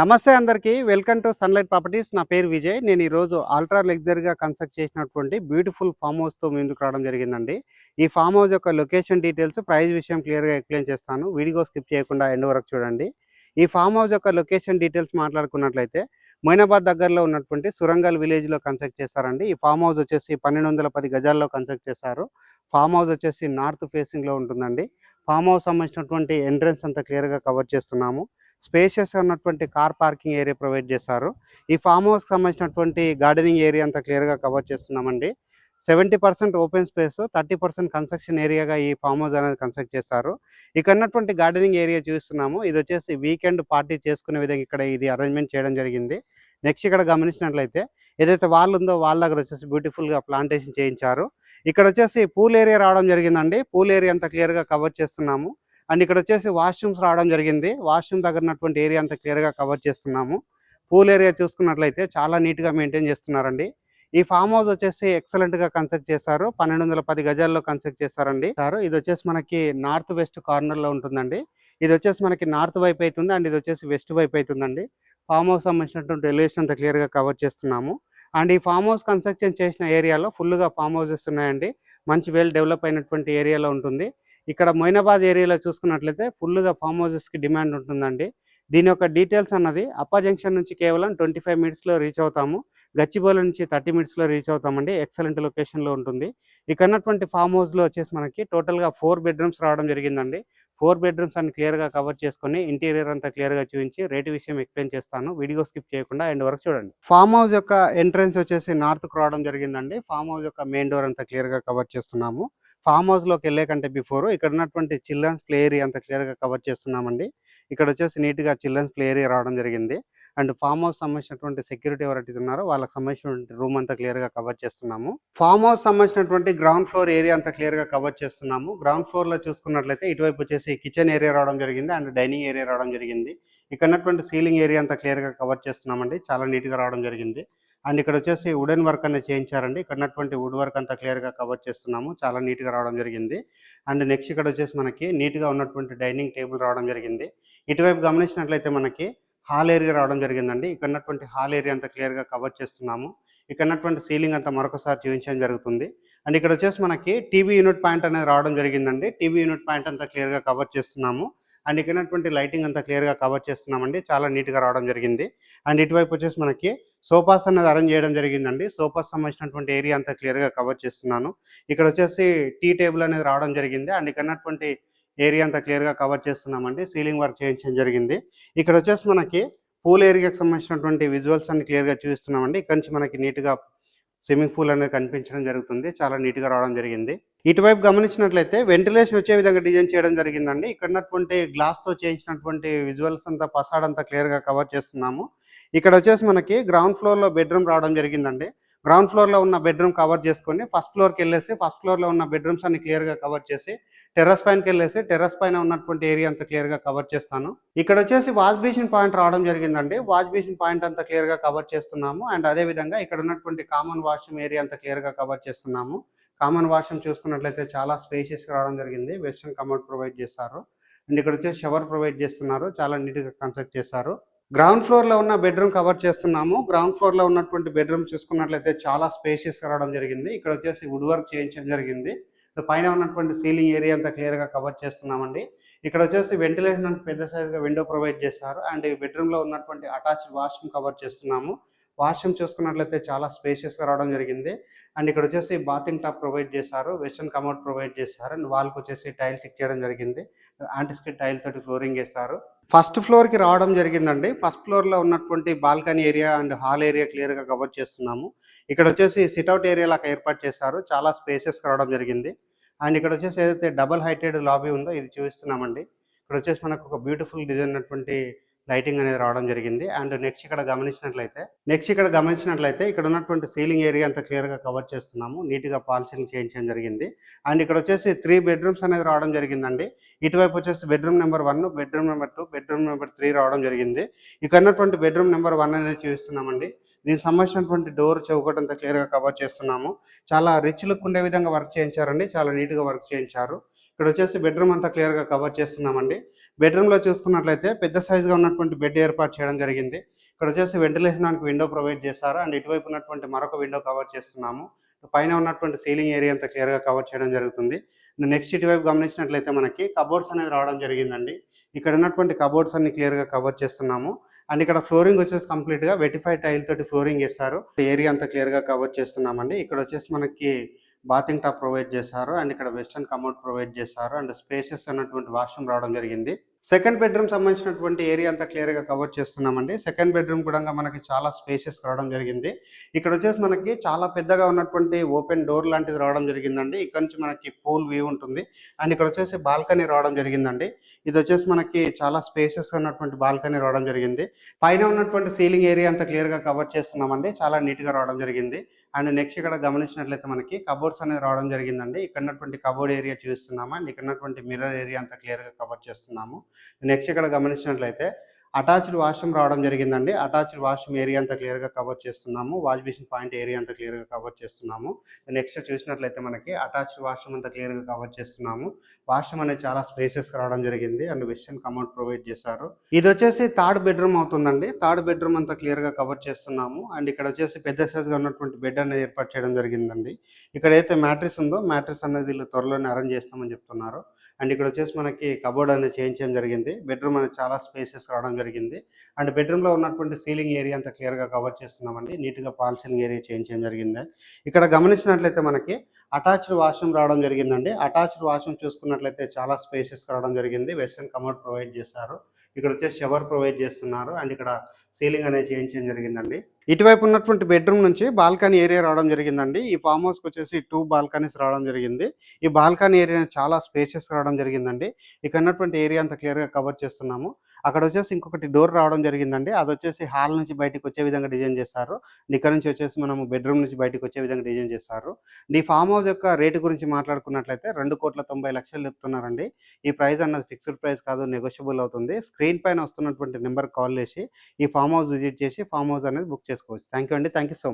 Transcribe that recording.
నమస్తే అందరికీ. Welcome to Sunlight Properties. నా పేరు విజయ్. నేను ఈరోజు అల్ట్రా లగ్జరీగా కన్స్ట్రక్ట్ చేసినటువంటి బ్యూటిఫుల్ ఫామ్ హౌస్తో ముందుకు రావడం జరిగిందండి. ఈ ఫామ్ హౌస్ యొక్క లొకేషన్ డీటెయిల్స్ ప్రైస్ విషయం క్లియర్గా ఎక్స్ప్లెయిన్ చేస్తాను. వీడియో స్కిప్ చేయకుండా ఎండ్ వరకు చూడండి. ఈ ఫామ్ హౌస్ యొక్క లొకేషన్ డీటెయిల్స్ మాట్లాడుకున్నట్లయితే మైనాబాద్ దగ్గరలో ఉన్నటువంటి సురంగల్ విలేజ్లో కన్స్ట్రక్ట్ చేస్తారండి. ఈ ఫామ్ హౌస్ వచ్చేసి పన్నెండు వందల పది గజాల్లో కన్స్ట్రక్ట్ చేశారు. ఫామ్ హౌస్ వచ్చేసి నార్త్ ఫేసింగ్లో ఉంటుందండి. ఫామ్ హౌస్ సంబంధించినటువంటి ఎంట్రన్స్ అంతా క్లియర్గా కవర్ చేస్తున్నాము. స్పేషియస్ ఉన్నటువంటి కార్ పార్కింగ్ ఏరియా ప్రొవైడ్ చేశారు. ఈ ఫామ్ హౌస్కి సంబంధించినటువంటి గార్డెనింగ్ ఏరియా అంతా క్లియర్గా కవర్ చేస్తున్నామండి. Seventy percent open space thirty percent construction ఏరియాగా ఈ ఫామ్ హౌస్ అనేది కన్స్ట్రక్ట్ చేశారు. ఇక్కడ ఉన్నటువంటి గార్డెనింగ్ ఏరియా చూస్తున్నాము. ఇది వచ్చేసి వీకెండ్ పార్టీ చేసుకునే విధంగా ఇక్కడ ఇది అరేంజ్మెంట్ చేయడం జరిగింది. నెక్స్ట్ ఇక్కడ గమనించినట్లయితే ఏదైతే వాళ్ళు ఉందో వాళ్ళ దగ్గర వచ్చేసి బ్యూటిఫుల్గా ప్లాంటేషన్ చేయించారు. ఇక్కడ వచ్చేసి పూల్ ఏరియా రావడం జరిగిందండి. పూల్ ఏరియా అంతా క్లియర్గా కవర్ చేస్తున్నాము. అండ్ ఇక్కడ వచ్చేసి వాష్రూమ్స్ రావడం జరిగింది. వాష్రూమ్ దగ్గర ఉన్నటువంటి ఏరియా అంతా క్లియర్గా కవర్ చేస్తున్నాము. పూల్ ఏరియా చూసుకున్నట్లయితే చాలా నీట్గా మెయింటైన్ చేస్తున్నారండి. ఈ ఫామ్ హౌస్ వచ్చేసి ఎక్సలెంట్గా కన్స్ట్రక్ట్ చేశారు. పన్నెండు వందల పది గజాల్లో కన్స్ట్రక్ట్ చేశారండి. సార్ ఇది వచ్చేసి మనకి నార్త్ వెస్ట్ కార్నర్లో ఉంటుందండి. ఇది వచ్చేసి మనకి నార్త్ వైపు అవుతుంది అండ్ ఇది వచ్చేసి వెస్ట్ వైపు అవుతుందండి ఫామ్ హౌస్ సంబంధించినటువంటి ఎలివేషన్ అంతా క్లియర్గా కవర్ చేస్తున్నాము. అండ్ ఈ ఫామ్ హౌస్ కన్స్ట్రక్షన్ చేసిన ఏరియాలో ఫుల్గా ఫామ్ హౌసెస్ ఉన్నాయండి. మంచి వెల్ డెవలప్ అయినటువంటి ఏరియాలో ఉంటుంది. ఇక్కడ మొయినాబాద్ ఏరియాలో చూసుకున్నట్లయితే ఫుల్గా ఫామ్ హౌసెస్కి డిమాండ్ ఉంటుందండి. దీని యొక్క డీటెయిల్స్ అన్నది అప్పా జంక్షన్ నుంచి కేవలం ట్వంటీ ఫైవ్ మినిట్స్లో రీచ్ అవుతాము. గచ్చిబౌలి నుంచి థర్టీ మినిట్స్లో రీచ్ అవుతామండి. ఎక్సలెంట్ లొకేషన్లో ఉంటుంది. ఇక్కడ ఉన్నటువంటి ఫామ్ హౌస్లో వచ్చేసి మనకి టోటల్గా ఫోర్ బెడ్రూమ్స్ రావడం జరిగిందండి. ఫోర్ బెడ్రూమ్స్ అన్ని క్లియర్గా కవర్ చేసుకొని ఇంటీరియర్ అంతా క్లియర్గా చూపించి రేటు విషయం ఎక్స్ప్లెయిన్ చేస్తాను. వీడియో స్కిప్ చేయకుండా ఎండ్ వరకు చూడండి. ఫామ్ హౌస్ యొక్క ఎంట్రన్స్ వచ్చేసి నార్త్కు రావడం జరిగిందండి. ఫామ్ హౌస్ యొక్క మెయిన్ డోర్ అంతా క్లియర్గా కవర్ చేస్తున్నాము. ఫామ్ హౌస్లోకి వెళ్ళే కంటే బిఫోర్. ఇక్కడ ఉన్నటువంటి చిల్డ్రన్స్ ప్లే ఏరియా అంత క్లియర్గా కవర్ చేస్తున్నామండి. ఇక్కడ వచ్చేసి నీట్గా చిల్డ్రన్స్ ప్లే ఏరియా రావడం జరిగింది. అండ్ ఫామ్ హౌస్ సంబంధించినటువంటి సెక్యూరిటీ ఎవరైతే ఉన్నారో వాళ్ళకి సంబంధించినటువంటి రూమ్ అంతా క్లియర్గా కవర్ చేస్తున్నాము. ఫామ్ హౌస్ సంబంధించినటువంటి గ్రౌండ్ ఫ్లోర్ ఏరియా అంతా క్లియర్గా కవర్ చేస్తున్నాము. గ్రౌండ్ ఫ్లోర్లో చూసుకున్నట్లయితే ఇటువైపు వచ్చేసి కిచెన్ ఏరియా రావడం జరిగింది అండ్ డైనింగ్ ఏరియా రావడం జరిగింది. ఇక్కడ ఉన్నటువంటి సీలింగ్ ఏరియా అంతా క్లియర్గా కవర్ చేస్తున్నామండి. చాలా నీట్గా రావడం జరిగింది. అండ్ ఇక్కడ వచ్చేసి వుడెన్ వర్క్ అనేది చేయించారండి. ఇక్కడ ఉన్నటువంటి వుడ్ వర్క్ అంతా క్లియర్గా కవర్ చేస్తున్నాము. చాలా నీట్గా రావడం జరిగింది. అండ్ నెక్స్ట్ ఇక్కడ వచ్చేసి మనకి నీట్గా ఉన్నటువంటి డైనింగ్ టేబుల్ రావడం జరిగింది. ఇటువైపు గమనించినట్లయితే మనకి హాల్ ఏరియా రావడం జరిగిందండి. ఇక్కడ ఉన్నటువంటి హాల్ ఏరియా అంతా క్లియర్గా కవర్ చేస్తున్నాము. ఇక్కడ ఉన్నటువంటి సీలింగ్ అంతా మరొకసారి చూపించడం జరుగుతుంది. అండ్ ఇక్కడ వచ్చేసి మనకి టీవీ యూనిట్ పాయింట్ అనేది రావడం జరిగిందండి. టీవీ యూనిట్ పాయింట్ అంతా క్లియర్గా కవర్ చేస్తున్నాము. అండ్ ఇక్కడ ఉన్నటువంటి లైటింగ్ అంతా క్లియర్గా కవర్ చేస్తున్నామండి. చాలా నీట్గా రావడం జరిగింది. అండ్ ఇటువైపు వచ్చేసి మనకి సోఫాస్ అనేది అరేంజ్ చేయడం జరిగిందండి. సోఫాస్ సంబంధించినటువంటి ఏరియా అంతా క్లియర్గా కవర్ చేస్తున్నాను. ఇక్కడ వచ్చేసి టీ టేబుల్ అనేది రావడం జరిగింది. అండ్ ఇక్కడ ఉన్నటువంటి ఏరియా అంతా క్లియర్గా కవర్ చేస్తున్నామండి. సీలింగ్ వర్క్ చేయించడం జరిగింది. ఇక్కడ వచ్చేసి మనకి పూల్ ఏరియాకి సంబంధించినటువంటి విజువల్స్ అన్ని క్లియర్గా చూపిస్తున్నామండి. ఇక్కడ నుంచి మనకి నీట్గా స్విమ్మింగ్ పూల్ అనేది కనిపించడం జరుగుతుంది. చాలా నీట్గా రావడం జరిగింది. ఇటువైపు గమనించినట్లయితే వెంటిలేషన్ వచ్చే విధంగా డిజైన్ చేయడం జరిగిందండి. ఇక్కడ ఉన్నటువంటి గ్లాస్తో చేయించినటువంటి విజువల్స్ అంతా పసాడ్ అంతా క్లియర్గా కవర్ చేస్తున్నాము. ఇక్కడ వచ్చేసి మనకి గ్రౌండ్ ఫ్లోర్లో బెడ్రూమ్ రావడం జరిగిందండి. గ్రౌండ్ ఫ్లోర్లో ఉన్న బెడ్రూమ్ కవర్ చేసుకొని ఫస్ట్ ఫ్లోర్కి వెళ్ళేసి ఫస్ట్ ఫ్లోర్లో ఉన్న బెడ్రూమ్స్ అన్ని క్లియర్గా కవర్ చేసి టెర్రస్ పైనకి వెళ్ళేసి టెర్రస్ పైన ఉన్నటువంటి ఏరియా అంతా క్లియర్గా కవర్ చేస్తాను. ఇక్కడ వచ్చేసి వాష్ బేసిన్ పాయింట్ రావడం జరిగిందండి. వాష్ బేసిన్ పాయింట్ అంతా క్లియర్గా కవర్ చేస్తున్నాము. అండ్ అదే విధంగా ఇక్కడ ఉన్నటువంటి కామన్ వాష్రూమ్ ఏరియా అంతా క్లియర్గా కవర్ చేస్తున్నాము. కామన్ వాష్రూమ్ చూసుకున్నట్లయితే చాలా స్పేషియస్గా రావడం జరిగింది. వెస్ట్రన్ కమోడ్ ప్రొవైడ్ చేస్తారు. అండ్ ఇక్కడ వచ్చేసి షవర్ ప్రొవైడ్ చేస్తున్నారు. చాలా నీట్గా కన్స్ట్రక్ట్ చేశారు. గ్రౌండ్ ఫ్లోర్లో ఉన్న బెడ్రూమ్ కవర్ చేస్తున్నాము. గ్రౌండ్ ఫ్లోర్లో ఉన్నటువంటి బెడ్రూమ్ చూసుకున్నట్లయితే చాలా స్పేషియస్ రావడం జరిగింది. ఇక్కడ వచ్చేసి వుడ్ వర్క్ చేయించడం జరిగింది. పైన ఉన్నటువంటి సీలింగ్ ఏరియా అంతా క్లియర్గా కవర్ చేస్తున్నామండి. ఇక్కడ వచ్చేసి వెంటిలేషన్ పెద్ద సైజుగా విండో ప్రొవైడ్ చేస్తారు అండ్ ఈ బెడ్రూమ్లో ఉన్నటువంటి అటాచ్డ్ వాష్రూమ్ కవర్ చేస్తున్నాము. వాష్రూమ్ చూసుకున్నట్లయితే చాలా స్పేషియస్గా రావడం జరిగింది. అండ్ ఇక్కడ వచ్చేసి బాతింగ్ టాప్ ప్రొవైడ్ చేశారు. వెస్ట్రన్ కమౌట్ ప్రొవైడ్ చేశారు. అండ్ వాళ్ళకి వచ్చేసి టైల్ చెక్ చేయడం జరిగింది. యాంటిస్కిట్ టైల్ తోటి ఫ్లోరింగ్ వేస్తారు ఫస్ట్ ఫ్లోర్కి రావడం జరిగిందండి. ఫస్ట్ ఫ్లోర్లో ఉన్నటువంటి balcony area and hall area క్లియర్గా కవర్ చేస్తున్నాము. ఇక్కడ వచ్చేసి సిట్అవుట్ ఏరియా లాగా ఏర్పాటు చేశారు. చాలా స్పేసెస్ రావడం జరిగింది. అండ్ ఇక్కడ వచ్చేసి ఏదైతే డబల్ హైటెడ్ లాబీ ఉందో ఇది చూపిస్తున్నామండి. ఇక్కడ వచ్చేసి మనకు ఒక బ్యూటిఫుల్ డిజైన్ అటువంటి లైటింగ్ అనేది రావడం జరిగింది. అండ్ నెక్స్ట్ ఇక్కడ గమనించినట్లయితే నెక్స్ట్ ఇక్కడ గమనించినట్లయితే ఇక్కడ ఉన్నటువంటి సీలింగ్ ఏరియా అంతా క్లియర్గా కవర్ చేస్తున్నాము. నీట్గా పాలసీలు చేయించడం జరిగింది. అండ్ ఇక్కడ వచ్చేసి త్రీ బెడ్రూమ్స్ అనేది రావడం జరిగిందండి. ఇటువైపు వచ్చేసి bedroom number one bedroom number two bedroom number three రావడం జరిగింది. ఇక్కడ ఉన్నటువంటి బెడ్రూమ్ నెంబర్ వన్ అనేది చూపిస్తున్నామండి దీనికి సంబంధించినటువంటి డోర్ చౌకట్ అంతా క్లియర్గా కవర్ చేస్తున్నాము. చాలా రిచ్ లుక్ ఉండే విధంగా వర్క్ చేయించారండి. చాలా నీట్గా వర్క్ చేయించారు. ఇక్కడ వచ్చేసి బెడ్రూమ్ అంతా క్లియర్గా కవర్ చేస్తున్నామండి. బెడ్రూమ్లో చూసుకున్నట్లయితే పెద్ద సైజుగా ఉన్నటువంటి బెడ్ ఏర్పాటు చేయడం జరిగింది. ఇక్కడ వచ్చేసి వెంటిలేషన్ విండో ప్రొవైడ్ చేశారు. అండ్ ఇటువైపు ఉన్నటువంటి మరొక విండో కవర్ చేస్తున్నాము. పైన ఉన్నటువంటి సీలింగ్ ఏరియా అంతా క్లియర్గా కవర్ చేయడం జరుగుతుంది. నెక్స్ట్ ఇటువైపు గమనించినట్లయితే మనకి కబోర్డ్స్ అనేది రావడం జరిగిందండి. ఇక్కడ ఉన్నటువంటి కబోర్డ్స్ అన్ని క్లియర్గా కవర్ చేస్తున్నాము. అండ్ ఇక్కడ ఫ్లోరింగ్ వచ్చేసి కంప్లీట్గా వెటిఫై టైల్ తోటి ఫ్లోరింగ్ వేస్తారు ఏరియా అంతా క్లియర్గా కవర్ చేస్తున్నామండి. ఇక్కడ వచ్చేసి మనకి బాతింగ్ టాప్ ప్రొవైడ్ చేశారు అండ్ ఇక్కడ వెస్టర్న్ కమౌంట్ ప్రొవైడ్ చేశారు అండ్ స్పేసెస్ అన్నటువంటి వాష్రూమ్ రావడం జరిగింది. సెకండ్ బెడ్రూమ్ సంబంధించినటువంటి ఏరియా అంతా క్లియర్గా కవర్ చేస్తున్నామండి. సెకండ్ బెడ్రూమ్ కూడా మనకి చాలా స్పేసెస్ రావడం జరిగింది. ఇక్కడ వచ్చేసి మనకి చాలా పెద్దగా ఉన్నటువంటి ఓపెన్ డోర్ లాంటిది రావడం జరిగిందండి. ఇక్కడ నుంచి మనకి పూల్ వ్యూ ఉంటుంది. అండ్ ఇక్కడ వచ్చేసి బాల్కనీ రావడం జరిగిందండి. ఇది వచ్చేసి మనకి చాలా స్పేసెస్ ఉన్నటువంటి బాల్కనీ రావడం జరిగింది. పైన ఉన్నటువంటి సీలింగ్ ఏరియా అంతా క్లియర్గా కవర్ చేస్తున్నామండి. చాలా నీట్గా రావడం జరిగింది. అండ్ నెక్స్ట్ ఇక్కడ గమనించినట్లయితే మనకి కబోర్డ్స్ అనేది రావడం జరిగిందండి. ఇక్కడ ఉన్నటువంటి కబోర్డ్ ఏరియా చూస్తున్నాము? అండ్ ఇక్కడ ఉన్నటువంటి మిర్రర్ ఏరియా అంతా క్లియర్గా కవర్ చేస్తున్నాము. నెక్స్ట్ ఇక్కడ గమనించినట్లయితే అటాచ్డ్ వాష్రూమ్ రావడం జరిగిందండి. అటాచ్డ్ వాష్రూమ్ ఏరియా అంతా క్లియర్గా కవర్ చేస్తున్నాము. వాష్ బేసిన్ పాయింట్ ఏరియా అంతా క్లియర్గా కవర్ చేస్తున్నాము. నెక్స్ట్ చూసినట్లయితే మనకి అటాచ్డ్ వాష్రూమ్ అంతా క్లియర్గా కవర్ చేస్తున్నాము. వాష్రూమ్ అనేది చాలా స్పేసెస్ రావడం జరిగింది. అండ్ వెస్టర్న్ కమౌంట్ ప్రొవైడ్ చేశారు. ఇది వచ్చేసి థర్డ్ బెడ్రూమ్ అవుతుందండి. థర్డ్ బెడ్రూమ్ అంతా క్లియర్గా కవర్ చేస్తున్నాము. అండ్ ఇక్కడ వచ్చేసి పెద్ద సైజ్గా ఉన్నటువంటి బెడ్ అనేది ఏర్పాటు చేయడం జరిగిందండి. ఇక్కడ అయితే మ్యాట్రిస్ ఉందో మ్యాట్రిస్ అనేది వీళ్ళు త్వరలోనే అరేంజ్ చేస్తామని చెప్తున్నారు. అండ్ ఇక్కడ వచ్చేసి మనకి కబోర్డ్ అనేది చేయించడం జరిగింది. బెడ్రూమ్ అనేది చాలా స్పేసెస్ రావడం జరిగింది. అండ్ బెడ్రూమ్లో ఉన్నటువంటి సీలింగ్ ఏరియా అంతా క్లియర్గా కవర్ చేస్తున్నామండి. నీట్గా పాల్ సీలింగ్ ఏరియా చేంజ్ చేయడం జరిగింది. ఇక్కడ గమనించినట్లయితే మనకి అటాచ్డ్ వాష్రూమ్ రావడం జరిగిందండి. అటాచ్డ్ వాష్రూమ్ చూసుకున్నట్లయితే చాలా స్పేసెస్ రావడం జరిగింది. వెస్ట్రన్ కమోడ్ ప్రొవైడ్ చేశారు. ఇక్కడ వచ్చేసి షవర్ ప్రొవైడ్ చేస్తున్నారు. అండ్ ఇక్కడ సీలింగ్ అనేది చేయించడం జరిగిందండి. ఇటువైపు ఉన్నటువంటి బెడ్రూమ్ నుంచి బాల్కనీ ఏరియా రావడం జరిగిందండి. ఈ ఫామ్ హౌస్కి వచ్చేసి టూ బాల్కనీస్ రావడం జరిగింది. ఈ బాల్కనీ ఏరియా చాలా స్పేసెస్ రావడం జరిగిందండి. ఇక్కడ ఉన్నటువంటి ఏరియా అంతా క్లియర్గా కవర్ చేస్తున్నాము. అక్కడ వచ్చేసి ఇంకొకటి డోర్ రావడం జరిగిందండి. అది వచ్చేసి హాల్ నుంచి బయటకు వచ్చే విధంగా డిజైన్ చేస్తారు ఇక్కడ నుంచి వచ్చేసి మనము బెడ్రూమ్ నుంచి బయటకు వచ్చే విధంగా డిజైన్ చేస్తారు ఈ ఫామ్ హౌస్ యొక్క రేటు గురించి మాట్లాడుకున్నట్లయితే రెండు కోట్ల తొంభై లక్షలు చెప్తున్నారండి. ఈ ప్రైస్ అన్నది ఫిక్స్డ్ ప్రైస్ కాదు నెగోషియబుల్ అవుతుంది. స్క్రీన్ పైన వస్తున్నటువంటి నెంబర్ కాల్ చేసి ఈ ఫామ్ హౌస్ విజిట్ చేసి ఫామ్ హౌస్ అనేది బుక్ చేసుకోవచ్చు. థ్యాంక్ యూ అండి. Thank you so much